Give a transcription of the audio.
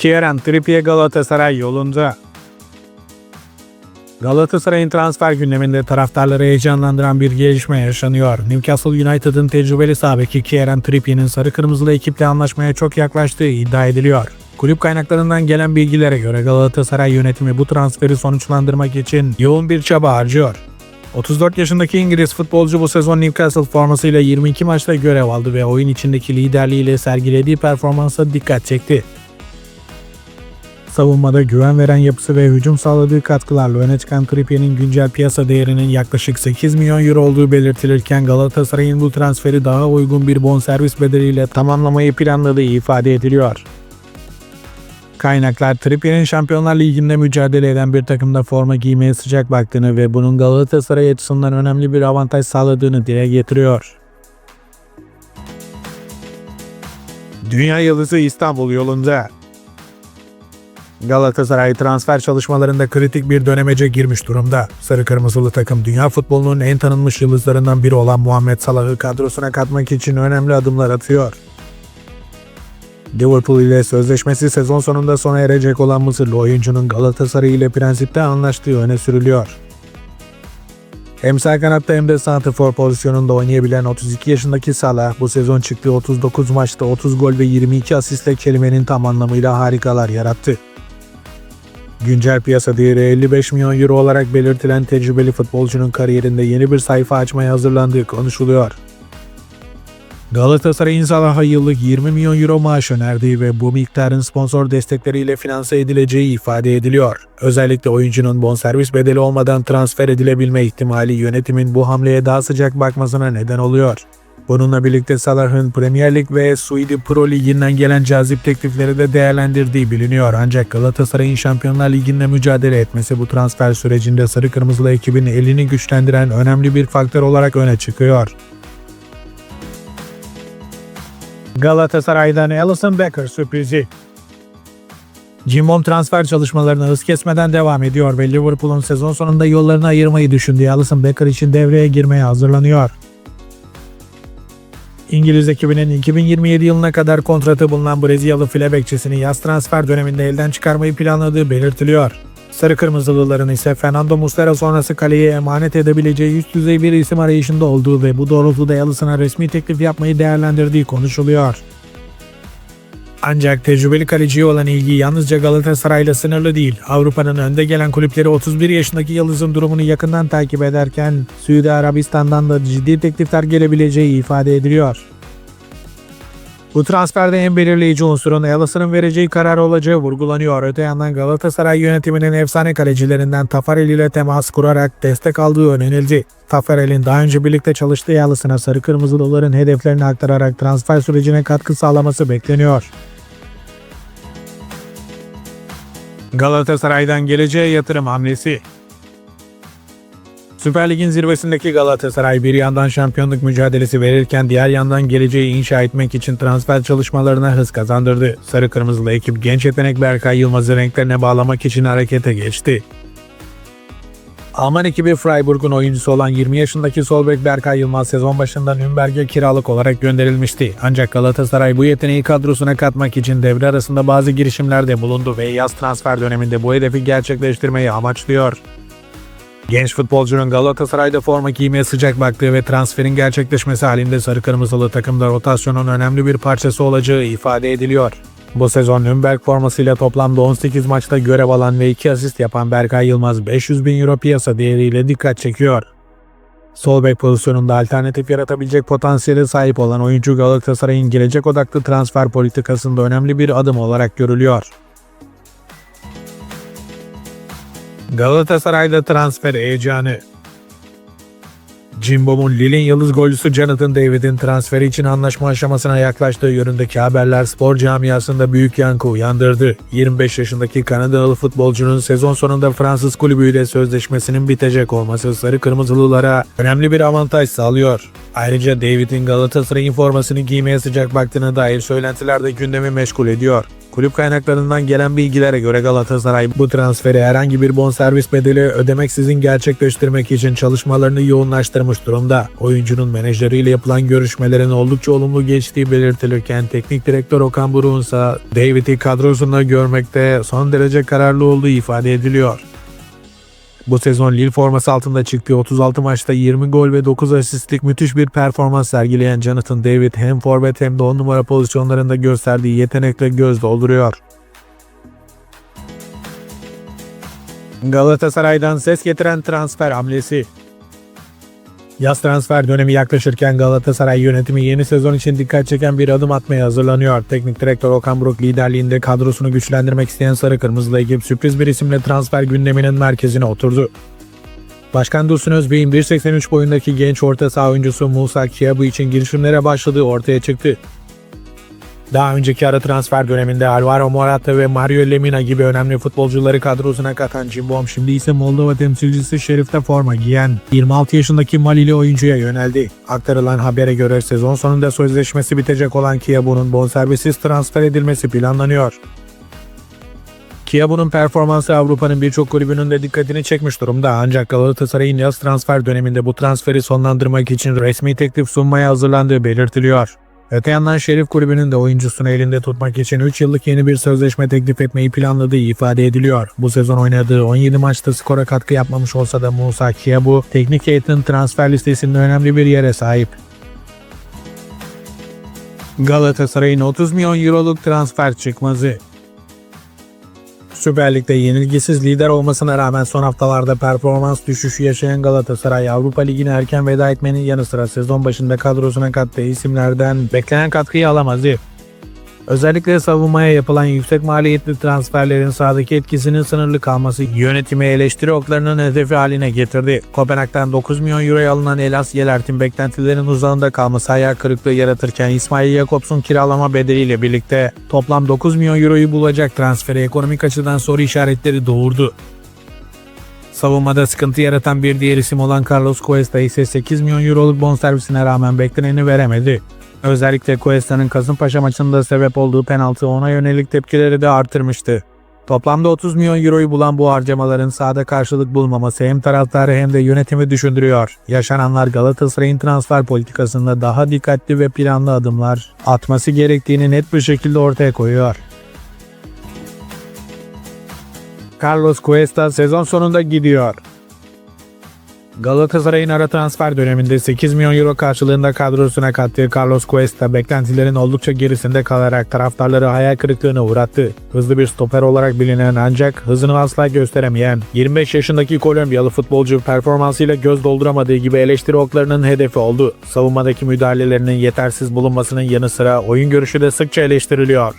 Kieran Trippier Galatasaray yolunda. Galatasaray'ın transfer gündeminde taraftarları heyecanlandıran bir gelişme yaşanıyor. Newcastle United'ın tecrübeli sağ beki Kieran Trippier'in sarı kırmızılı ekiple anlaşmaya çok yaklaştığı iddia ediliyor. Kulüp kaynaklarından gelen bilgilere göre Galatasaray yönetimi bu transferi sonuçlandırmak için yoğun bir çaba harcıyor. 34 yaşındaki İngiliz futbolcu bu sezon Newcastle formasıyla 22 maçta görev aldı ve oyun içindeki liderliğiyle sergilediği performansa dikkat çekti. Savunmada güven veren yapısı ve hücum sağladığı katkılarla öne çıkan Trippier'in güncel piyasa değerinin yaklaşık 8 milyon euro olduğu belirtilirken Galatasaray'ın bu transferi daha uygun bir bonservis bedeliyle tamamlamayı planladığı ifade ediliyor. Kaynaklar Trippier'in Şampiyonlar Ligi'nde mücadele eden bir takımda forma giymeye sıcak baktığını ve bunun Galatasaray açısından önemli bir avantaj sağladığını dile getiriyor. Dünya Yıldızı İstanbul yolunda. Galatasaray transfer çalışmalarında kritik bir dönemece girmiş durumda. Sarı Kırmızılı takım dünya futbolunun en tanınmış yıldızlarından biri olan Muhammed Salah'ı kadrosuna katmak için önemli adımlar atıyor. Liverpool ile sözleşmesi sezon sonunda sona erecek olan Mısırlı oyuncunun Galatasaray ile prensipte anlaştığı öne sürülüyor. Hem sağ kanatta hem de santrfor pozisyonunda oynayabilen 32 yaşındaki Salah bu sezon çıktığı 39 maçta 30 gol ve 22 asistle kelimenin tam anlamıyla harikalar yarattı. Güncel piyasa değeri 55 milyon euro olarak belirtilen tecrübeli futbolcunun kariyerinde yeni bir sayfa açmaya hazırlandığı konuşuluyor. Galatasaray'ın Salah'a yıllık 20 milyon euro maaş önerdiği ve bu miktarın sponsor destekleriyle finanse edileceği ifade ediliyor. Özellikle oyuncunun bonservis bedeli olmadan transfer edilebilme ihtimali yönetimin bu hamleye daha sıcak bakmasına neden oluyor. Bununla birlikte Salah'ın Premier Lig ve Suudi Pro Ligi'nden gelen cazip teklifleri de değerlendirdiği biliniyor. Ancak Galatasaray'ın Şampiyonlar Ligi'nde mücadele etmesi bu transfer sürecinde Sarı Kırmızılı ekibin elini güçlendiren önemli bir faktör olarak öne çıkıyor. Galatasaray'dan Alisson Becker sürprizi. Cimbom transfer çalışmalarına hız kesmeden devam ediyor ve Liverpool'un sezon sonunda yollarını ayırmayı düşündüğü Alisson Becker için devreye girmeye hazırlanıyor. İngiliz ekibinin 2027 yılına kadar kontratı bulunan Brezilyalı file bekçisini yaz transfer döneminde elden çıkarmayı planladığı belirtiliyor. Sarı Kırmızılıların ise Fernando Muslera sonrası kaleye emanet edebileceği üst düzey bir isim arayışında olduğu ve bu doğrultuda Alisson'a resmi teklif yapmayı değerlendirdiği konuşuluyor. Ancak tecrübeli kaleciye olan ilgi yalnızca Galatasaray'la sınırlı değil. Avrupa'nın önde gelen kulüpleri 31 yaşındaki Yıldız'ın durumunu yakından takip ederken Suudi Arabistan'dan da ciddi teklifler gelebileceği ifade ediliyor. Bu transferde en belirleyici unsurun Alisson'ın vereceği karar olacağı vurgulanıyor. Öte yandan Galatasaray yönetiminin efsane kalecilerinden Tafarel ile temas kurarak destek aldığı öğrenildi. Tafarel'in daha önce birlikte çalıştığı Alisson'a sarı kırmızılıların hedeflerini aktararak transfer sürecine katkı sağlaması bekleniyor. Galatasaray'dan geleceğe yatırım hamlesi Süper Lig'in zirvesindeki Galatasaray bir yandan şampiyonluk mücadelesi verirken diğer yandan geleceği inşa etmek için transfer çalışmalarına hız kazandırdı. Sarı Kırmızılı ekip genç yetenek Berkay Yılmaz'ı renklerine bağlamak için harekete geçti. Alman ekibi Freiburg'un oyuncusu olan 20 yaşındaki sol bek Berkay Yılmaz sezon başında Nürnberg'e kiralık olarak gönderilmişti. Ancak Galatasaray bu yeteneği kadrosuna katmak için devre arasında bazı girişimlerde bulundu ve yaz transfer döneminde bu hedefi gerçekleştirmeyi amaçlıyor. Genç futbolcunun Galatasaray'da forma giymeye sıcak baktığı ve transferin gerçekleşmesi halinde sarı kırmızılı takımda rotasyonun önemli bir parçası olacağı ifade ediliyor. Bu sezon Nürnberg formasıyla toplamda 18 maçta görev alan ve 2 asist yapan Berkay Yılmaz 500 bin euro piyasa değeriyle dikkat çekiyor. Sol bek pozisyonunda alternatif yaratabilecek potansiyele sahip olan oyuncu Galatasaray'ın gelecek odaklı transfer politikasında önemli bir adım olarak görülüyor. Galatasaray'da transfer heyecanı. Cimbom'un Lille'in yıldız golcüsü Jonathan David'in transferi için anlaşma aşamasına yaklaştığı yönündeki haberler spor camiasında büyük yankı uyandırdı. 25 yaşındaki Kanadalı futbolcunun sezon sonunda Fransız kulübüyle sözleşmesinin bitecek olması sarı kırmızılılara önemli bir avantaj sağlıyor. Ayrıca David'in Galatasaray'ın formasını giymeye sıcak baktığına dair söylentiler de gündemi meşgul ediyor. Kulüp kaynaklarından gelen bilgilere göre Galatasaray bu transferi herhangi bir bonservis bedeli ödemeksizin gerçekleştirmek için çalışmalarını yoğunlaştırmış durumda. Oyuncunun menajeriyle yapılan görüşmelerin oldukça olumlu geçtiği belirtilirken teknik direktör Okan Buruk'un ise David'i kadrosunda görmekte son derece kararlı olduğu ifade ediliyor. Bu sezon Lille forması altında çıktığı 36 maçta 20 gol ve 9 asistlik müthiş bir performans sergileyen Jonathan David hem forvet hem de 10 numara pozisyonlarında gösterdiği yetenekle göz dolduruyor. Galatasaray'dan ses getiren transfer hamlesi Yaz transfer dönemi yaklaşırken Galatasaray yönetimi yeni sezon için dikkat çeken bir adım atmaya hazırlanıyor. Teknik direktör Okan Buruk liderliğinde kadrosunu güçlendirmek isteyen Sarı Kırmızılı ekip sürpriz bir isimle transfer gündeminin merkezine oturdu. Başkan Dursun Özbey'in 1.83 boyundaki genç orta saha oyuncusu Musa Kiabu için girişimlere başladığı ortaya çıktı. Daha önceki ara transfer döneminde Alvaro Morata ve Mario Lemina gibi önemli futbolcuları kadrosuna katan Cimbom şimdi ise Moldova temsilcisi Şerif'te forma giyen 26 yaşındaki Malili oyuncuya yöneldi. Aktarılan habere göre sezon sonunda sözleşmesi bitecek olan Kiabu'nun bonservisiz transfer edilmesi planlanıyor. Kiabu'nun performansı Avrupa'nın birçok kulübünün de dikkatini çekmiş durumda ancak Galatasaray'ın yaz transfer döneminde bu transferi sonlandırmak için resmi teklif sunmaya hazırlandığı belirtiliyor. Öte yandan Şerif Kulübü'nün de oyuncusunu elinde tutmak için 3 yıllık yeni bir sözleşme teklif etmeyi planladığı ifade ediliyor. Bu sezon oynadığı 17 maçta skora katkı yapmamış olsa da Musa Kiabu, teknik heyetin transfer listesinde önemli bir yere sahip. Galatasaray'ın 30 milyon euroluk transfer çıkmazı Süper Lig'de yenilgisiz lider olmasına rağmen son haftalarda performans düşüşü yaşayan Galatasaray Avrupa Ligi'ne erken veda etmenin yanı sıra sezon başında kadrosuna kattığı isimlerden beklenen katkıyı alamadı. Özellikle savunmaya yapılan yüksek maliyetli transferlerin sahadaki etkisinin sınırlı kalması yönetimi eleştiri oklarının hedefi haline getirdi. Kopenhag'dan 9 milyon euroya alınan Elas Yelert'in beklentilerin uzağında kalması hayal kırıklığı yaratırken İsmail Jakobs'un kiralama bedeliyle birlikte toplam 9 milyon euroyu bulacak transferi ekonomik açıdan soru işaretleri doğurdu. Savunmada sıkıntı yaratan bir diğer isim olan Carlos Cuesta ise 8 milyon euroluk bonservisine rağmen bekleneni veremedi. Özellikle Cuesta'nın Kasımpaşa maçında sebep olduğu penaltı ona yönelik tepkileri de artırmıştı. Toplamda 30 milyon euroyu bulan bu harcamaların sahada karşılık bulmaması hem taraftarı hem de yönetimi düşündürüyor. Yaşananlar Galatasaray'ın transfer politikasında daha dikkatli ve planlı adımlar atması gerektiğini net bir şekilde ortaya koyuyor. Carlos Cuesta sezon sonunda gidiyor. Galatasaray'ın ara transfer döneminde 8 milyon euro karşılığında kadrosuna kattığı Carlos Cuesta beklentilerin oldukça gerisinde kalarak taraftarları hayal kırıklığına uğrattı. Hızlı bir stoper olarak bilinen ancak hızını asla gösteremeyen 25 yaşındaki Kolombiyalı futbolcu performansıyla göz dolduramadığı gibi eleştiri oklarının hedefi oldu. Savunmadaki müdahalelerinin yetersiz bulunmasının yanı sıra oyun görüşü de sıkça eleştiriliyor.